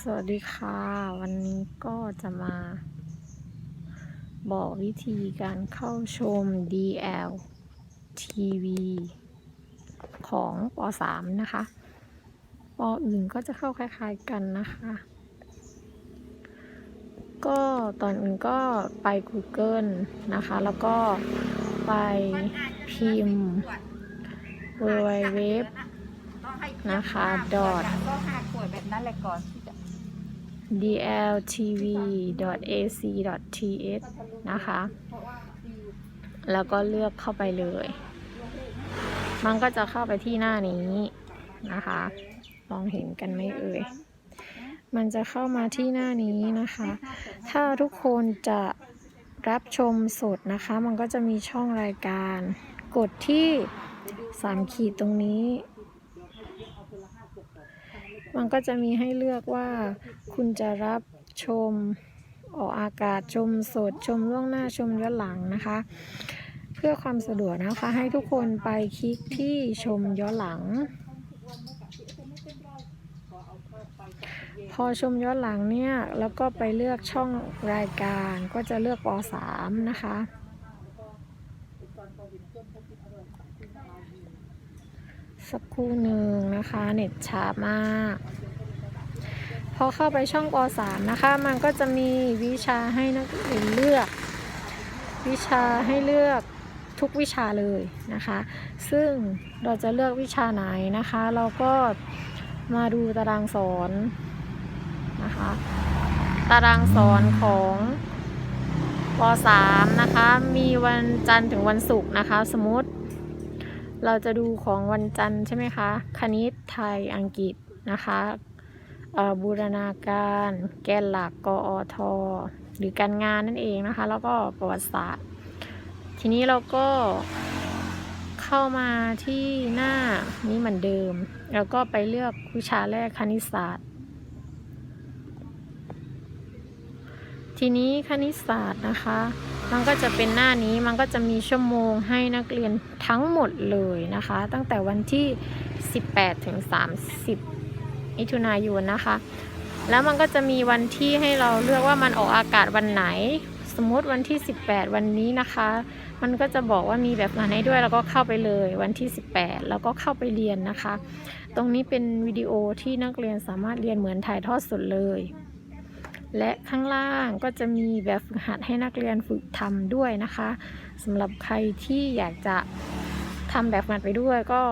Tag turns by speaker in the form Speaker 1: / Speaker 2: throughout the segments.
Speaker 1: สวัสดีค่ะ วันนี้ก็จะมา บอกวิธีการเข้าชม DL TV ของป .3 นะคะปอื่นก็จะเข้าคล้าย ๆกันนะคะ ก็ตอนอื่นก็ไป Google นะคะ แล้วก็ไปพิมพ์ www นะคะ dot
Speaker 2: ก็ห้าขวดแบบนั้นแหละก่อนที่จะ
Speaker 1: dltv.ac.th นะคะ แล้วก็เลือกเข้าไปเลย มันก็จะเข้าไปที่หน้านี้นะคะ มองเห็นกันไหมเอ่ย มันจะเข้ามาที่หน้านี้นะคะ ถ้าทุกคนจะรับชมสดนะคะ มันก็จะมีช่องรายการ กดที่สามขีดตรงนี้ มันก็จะมีให้เลือกว่าคุณจะรับชมออกอากาศชมสดชมล่วงหน้าชมย้อนหลังนะคะ เพื่อความสะดวกนะคะให้ทุกคนไปคลิกที่ชมย้อนหลัง พอชมย้อนหลังเนี่ย แล้วก็ไปเลือกช่องรายการก็จะเลือกป .3 นะคะ สักครู่หนึ่งนะคะ เน็ตช้ามาก พอเข้าไปช่องป .3 นะคะ มันก็จะมีวิชาให้นักเรียนเลือก วิชาให้เลือกทุกวิชาเลยนะคะ ซึ่งเราจะเลือกวิชาไหนนะคะ เราก็มาดูตารางสอนนะคะ ตารางสอนของป .3 นะคะ มีวันจันทร์ถึงวันศุกร์นะคะ สมมติ เราจะดูของวันจันทร์ใช่ไหมคะ คณิตไทยอังกฤษนะคะเอ่อบูรณาการ แกนหลักกอทหรือการงานนั่นเองนะคะ แล้วก็ประวัติศาสตร์ ทีนี้เราก็เข้ามาที่หน้านี้เหมือนเดิม แล้วก็ไปเลือกวิชาแรกคณิตศาสตร์ ทีนี้คณิตศาสตร์นะคะ มันก็จะเป็นหน้านี้มันก็จะมีชั่วโมงให้นักเรียนทั้งหมดเลยนะคะ ตั้งแต่วันที่ 18 ถึง 30 มิถุนายนนะคะ แล้วมันก็จะมีวันที่ให้เราเลือกว่ามันออกอากาศวันไหน สมมติวันที่ 18 วันนี้นะคะ มันก็จะบอกว่ามีแบบงานให้ด้วยแล้วก็เข้าไปเลยวันที่ 18 แล้วก็เข้าไปเรียนนะคะ ตรงนี้เป็นวิดีโอที่นักเรียนสามารถเรียนเหมือนถ่ายทอดสดเลย และข้างล่างก็จะมีแบบฝึกหัดให้นักเรียนฝึกทำด้วยนะคะสำหรับใครที่อยากจะทำแบบฝึกหัดไปด้วยก็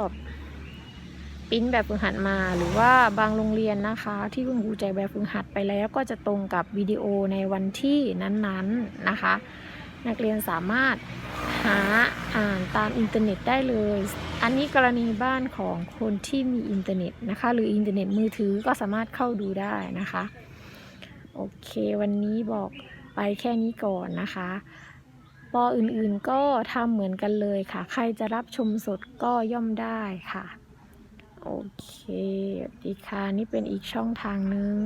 Speaker 1: ปิ้นแบบฝึกหัดมาหรือว่าบางโรงเรียนนะคะ ที่คุณครูแจกแบบฝึกหัดไปแล้ว ก็จะตรงกับวิดีโอในวันที่นั้นๆนะคะ นักเรียนสามารถหาอ่านตามอินเทอร์เน็ตได้เลย อันนี้กรณีบ้านของคนที่มีอินเทอร์เน็ตนะคะ หรืออินเทอร์เน็ตมือถือก็สามารถเข้าดูได้นะคะ โอเค วันนี้บอกไปแค่นี้ก่อนนะคะปออื่นๆก็ทำเหมือนกันเลยค่ะ ใครจะรับชมสดก็ย่อมได้ค่ะ โอเคดีค่ะ นี่เป็นอีกช่องทางหนึ่ง